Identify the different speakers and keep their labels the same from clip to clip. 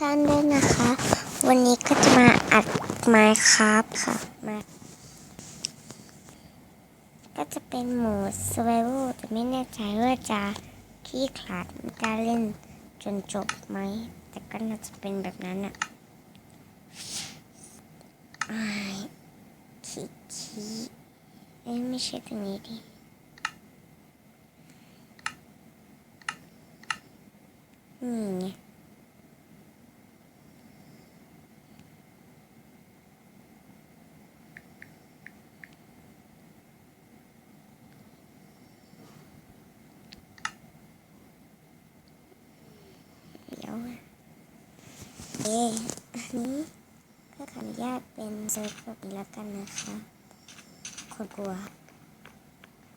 Speaker 1: ท่านด้วยนะคะ วันนี้ก็จะมาอัดไมค์ครับค่ะมาก็จะเป็นโหมด survival แต่ไม่แน่ใจว่าจะขี้ขลาดกล้าเล่นจนจบไหม แต่ก็น่าจะเป็นแบบนั้นอะอ้ายขี้ขี้เอ้ไม่ใช่ตรงนี้ดินี่ไง เดี๋ยวอะเอันนี้ก็ขออนุญาตเป็นเซิร์ฟแบบนี้แล้วกันนะคะคนกลัว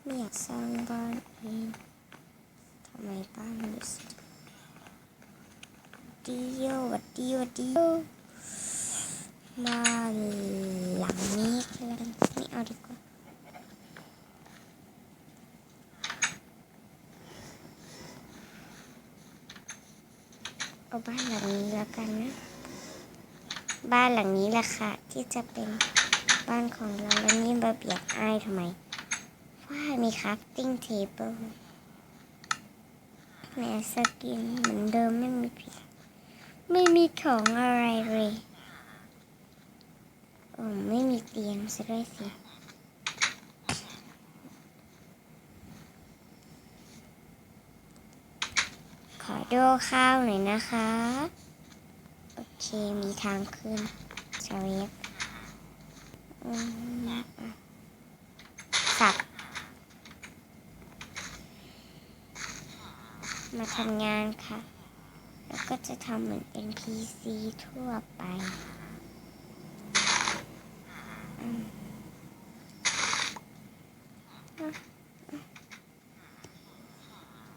Speaker 1: ไม่อยากสร้างบ้านเองทำไมบ้านมันดีโยวัดดีวัดดีโยมาหลังนี้แล้วกันไม่เอาดีกว่า เอาบ้านหลังนี้แล้วกันนะ บ้านหลังนี้แหละค่ะ ที่จะเป็นบ้านของเราแล้วนี่มาเบียดอ้ายทำไมว่ามีครับติ้งเทเบิลแหมสกินเหมือนเดิมไม่มีผิด ไม่มีของอะไรเลยโอ้ไม่มีเตียงซะด้วยสิ ดูข้าวหน่อยนะคะ โอเคมีทางขึ้นสวีฟอืมอะสับมาทำงานค่ะ แล้วก็จะทำเหมือน NPC ทั่วไปอืมอะอะ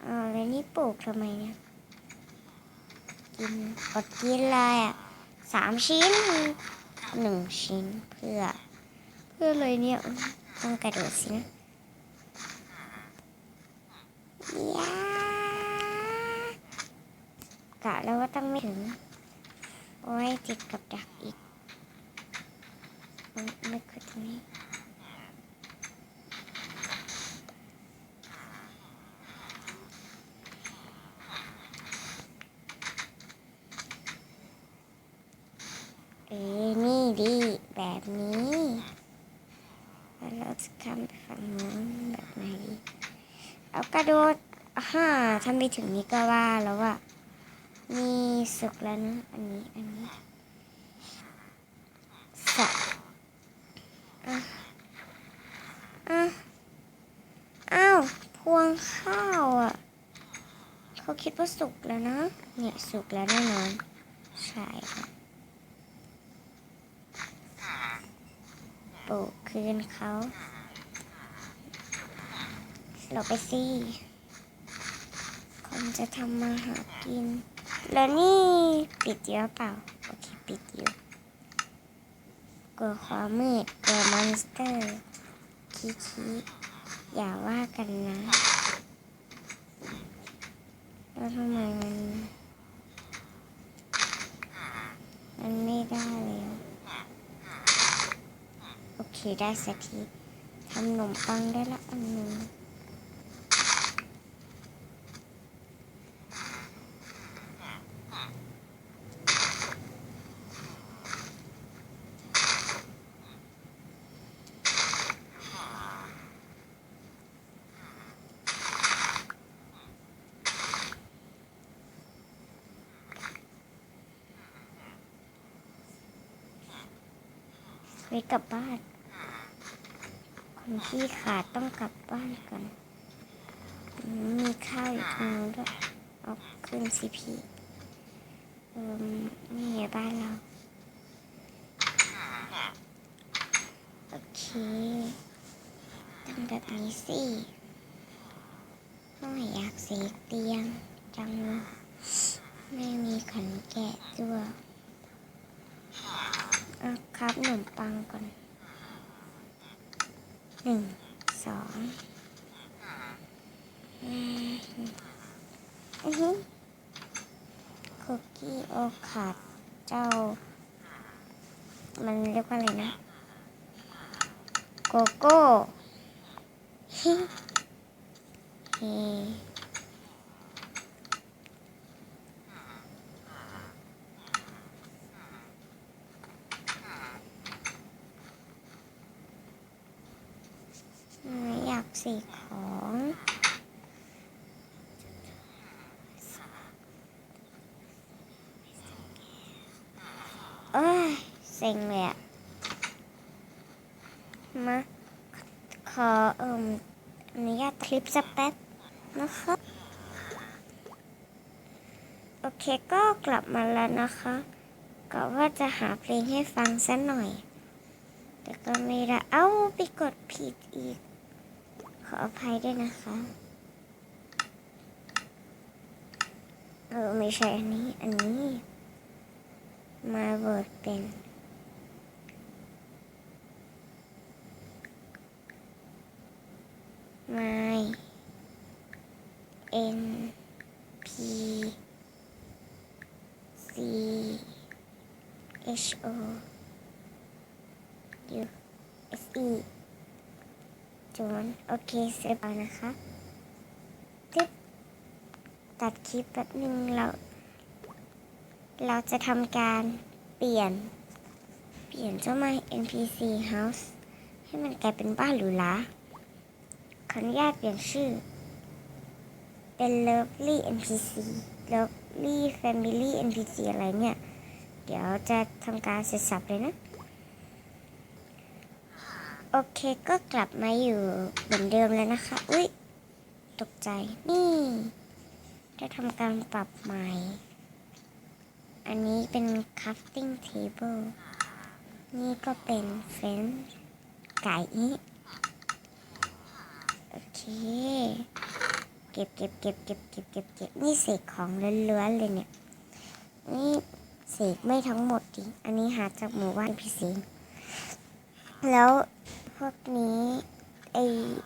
Speaker 1: อ๋อแล้วนี่ปลูกทำไมเนี่ย กินอดกินเลยอะสามชิ้นหนึ่งชิ้นเพื่อ เพื่อเลยเนี่ยต้องกระโดดสินะยากะแล้วว่าต้องไม่ถึง โอ้ยติดกับดักอีกไม่คือตรงนี้ เอ้นี่ดีแบบนี้แล้วเราจะข้ามไปฝั่งนู้นแบบไหนเอากระโดดฮ่าถ้าไม่ถึงนี้ก็ว่าแล้วว่านี่สุกแล้วนะอันนี้อันนี้สับอะอะอ้าวพวงข้าวอะเขาคิดว่าสุกแล้วนะเนี่ยสุกแล้วแน่นอนใช่ค่ะ ปลูกคืนเขาเราไปสิคนจะทำมาหากิน แล้วนี่ปิดเยอะเปล่า โอเค ปิดอยู่กลัวความมืดกลัวมอนสเตอร์ คิคิอย่าว่ากันนะแล้วทำไมมัน มันไม่ได้เลย อะโอเคได้สักทีทำขนมปังได้ละอันหนึ่งไปกลับบ้าน คนที่ขาดต้องกลับบ้านก่อน มีข้าวอยู่ตรงนู้นด้วยเอาขึ้นสิพี่เออนี่ไงบ้านเรา โอเคทำแบบนี้สิไม่อยากเสกเตียงจังเลยไม่มีขันแกะด้วยเอาครับขนมปังก่อน หนึ่งสองอืมอือฮึคุกกี้โอขาดเจ้า มันเรียกว่าอะไรนะ โกโก้ฮิเฮไม่อยาก สีของเอ้ยเซ็งเลยอะมาขอเอ่มอนุญาตคลิปสักแป๊บนะคะโอเคก็กลับมาแล้วนะคะก็ว่าจะหาเพลงให้ฟังสักหน่อย แต่ก็ไม่ได้ เอ้า ไปกดผิดอีก ขออภัยด้วยนะคะ เออไม่ใช่อันนี้ อันนี้ มาเวิร์ดเป็น my n p c h o u s e จวนโอเคเสร็จแล้วนะคะตึ๊บตัดคลิปแป๊บนึงเรา เราจะทำการเปลี่ยน เปลี่ยนเจ้าไม้ NPC House ให้มันกลายเป็นบ้านหรูหราขออนุญาตเปลี่ยนชื่อ เป็น Lovely NPC Lovely Family NPC อะไรเนี่ย เดี๋ยวจะทำการเสร็จสับเลยนะ โอเคก็กลับมาอยู่เหมือนเดิมแล้วนะคะ อุ้ยตกใจ นี่ได้ทำการปรับใหม่ อันนี้เป็น crafting table นี่ก็เป็นเฟนไก่โอเค เก็บเก็บเก็บเก็บเก็บเก็บเก็บนี่เสกของล้วนๆเลยเนี่ย นี่เสกไม่ทั้งหมดดิ อันนี้หาจากหมู่บ้านพิเศษแล้ว พวกนี้ไอ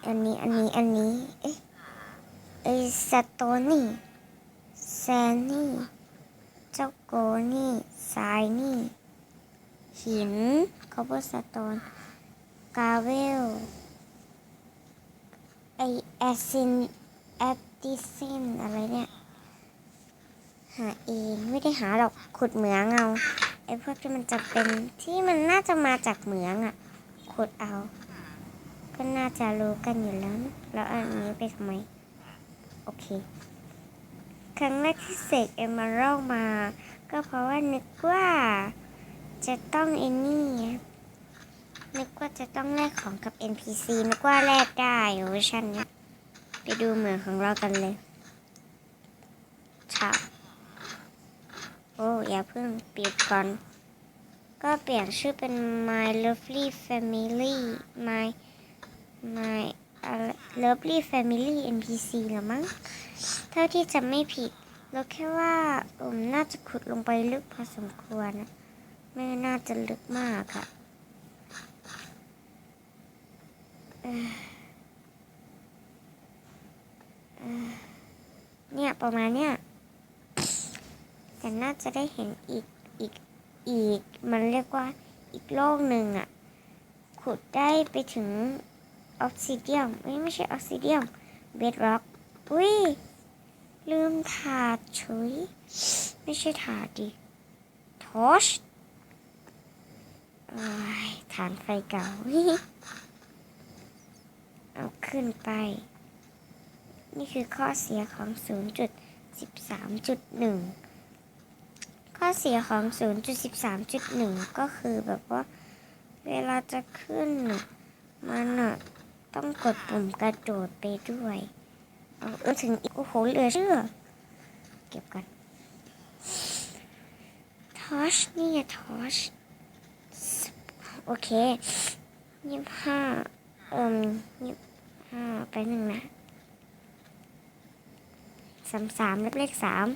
Speaker 1: อันนี้อันนี้อันนี้เอ๊ะไอสโตนี่แซนนี่เจ้าโกนี่ทรายนี่ หินคอเ b อร์สโตนกาเวลไอแอซินแอดดิซินอะไรเนี่ยหาเองไม่ได้หาหรอกขุดเหมืองเอาไอพวกที่มันจะเป็นที่มันน่าจะมาจากเหมืองอะ่ะขุดเอา ก็น่าจะรู้กันอยู่แล้วนะแล้วอันนี้ไปทำไม โอเค ครั้งแรกที่เสกเอม r ร d มา ก็เพราะว่านึกว่าจะต้องไอ้นี่ นึกว่าจะต้องแลกของกับ NPC นึกว่าแลกได้เวอร์ชันเนี้ยไปดูเหมืองของเรากันเลยค่ะโอ้อย่าเพิ่งเปิดก่อน ก็เปลี่ยนชื่อเป็น My Lovely Family My My อะไร Lovely Family NPC เหรือมั้ง เท่าที่จะไม่ผิด เราแค่ว่าผมน่าจะขุดลงไปลึกพอสมควรนะไม่น่าจะลึกมากอะเอ่อเอ่อเนี่ย ประมาณเนี้ยแต่น่าจะได้เห็นอีก อีก อีก มันเรียกว่าอีกโลกหนึ่งอะขุดได้ไปถึง ออ s ซิเดียมไม่ไม่ใช่ออ s ซิเดียมเบดร็อกอุ้ย ลืมถาดเฉยไม่ใช่ถาดดิทอชฐานไฟเก่าเอาขึ้นไป นี่คือข้อเสียของ 0.13.1 ข้อเสียของ 0.13.1 ก็คือแบบว่า เวลาจะขึ้นมันอะ ต้องกดปุ่มกระโดดไปด้วยเอาเออถึงอีกโอ้โหเหลือเชื่อ เก็บกันทอชนี่ทอชโอเคยี่ห้าเอิ่มยี่ห้าไปหนึ่งนะสามสามเลขเลขสาม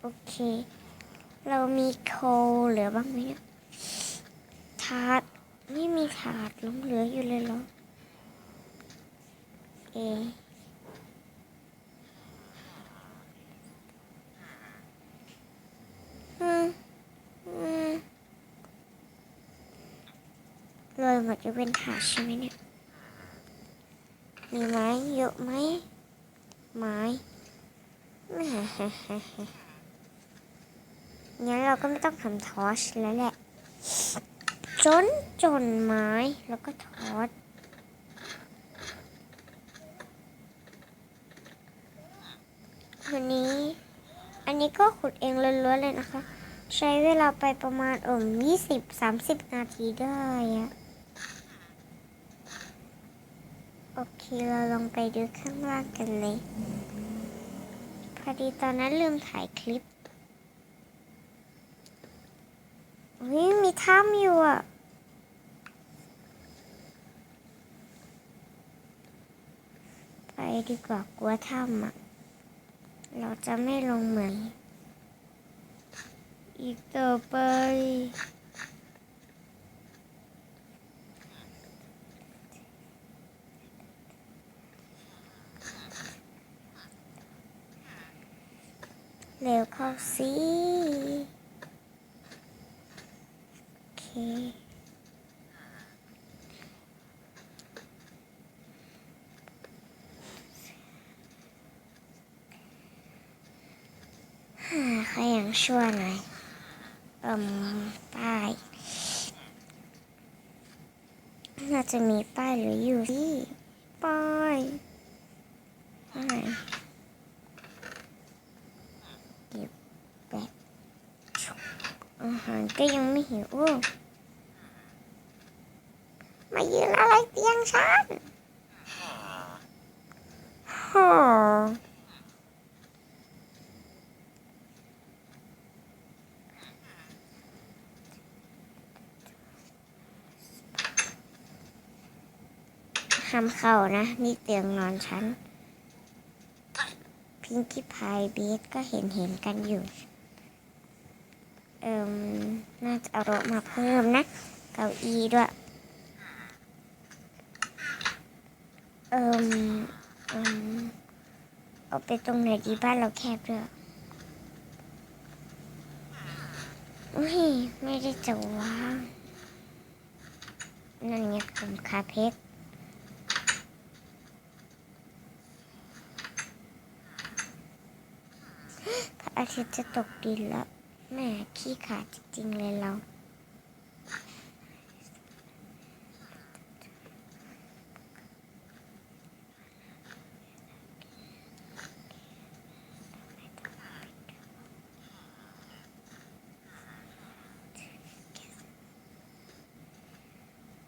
Speaker 1: โอเค เรามีโคเหลือบ้างไหมเนี่ย ถาดไม่มีถาดลงเหลืออยู่เลยเหรอ เอเลยหมดจะเป็นถาดใช่ไหมเนี่ย มีไม้เยอะไหม ไม้งั้นเราก็ไม่ต้องทำทอชแล้วแหละ จนจนไม้แล้วก็ทอชวันนี้ อันนี้ก็ขุดเองล้วนๆเลยนะคะ ใช้เวลาไปประมาณเอ่มยี่สิบสามสิบนาทีได้อะโอเค เราลองไปดูข้างล่างกันเลย พอดีตอนนั้นลืมถ่ายคลิปวิมีถ้ำอยู่อะ ไป ดีกว่ากลัวถ้ำอะ เราจะไม่ลงเหมือน อีกต่อไปเร็วเข้าสิ โอเค ฮ่า ชั่วหน่อยเอ่มป้าย น่าจะมีป้ายหรืออยู่ที่ป้ายป้ายเก็บแบบอาหารก็ยังไม่หิวมายืนอะไรเตียงฉันฮ่ ห้ามเข้านะ นี่เตียงนอนฉัน พิงกี้พายเบสก็เห็นเห็นกันอยู่ เอิมน่าจะเอาโต๊ะมาเพิ่มนะ เก้าอี้ด้วย เอิมเอิมเอาไปตรงไหนดีบ้านเราแคบด้วยอุ้ย ไม่ได้จะวางนั่นไงผมคาเพชร พระ อาทิตย์จะตกดินแล้วแหม่ขี้ขาดจริงๆเลยเรา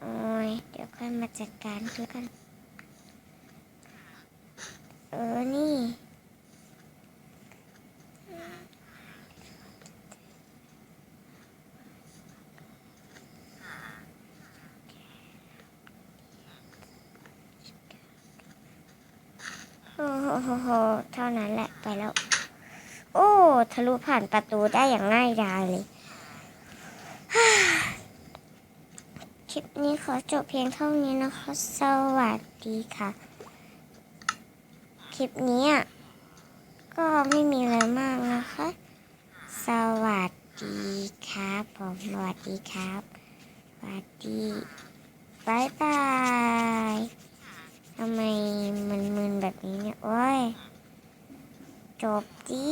Speaker 1: โอ้ย เดี๋ยวค่อยมาจัดการด้วยกัน เออ นี่ โหโหเท่านั้นแหละไปแล้ว โอ้ทะลุผ่านประตูได้อย่างง่ายดายเลยคลิปนี้ขอจบเพียงเท่านี้นะคะ สวัสดีค่ะ คลิปนี้อะก็ไม่มีอะไรมากนะคะ สวัสดีครับผมสวัสดีครับสวัสดีบายบาย ทำไมมันมึนแบบนี้เนี่ย โอ้ย จบจี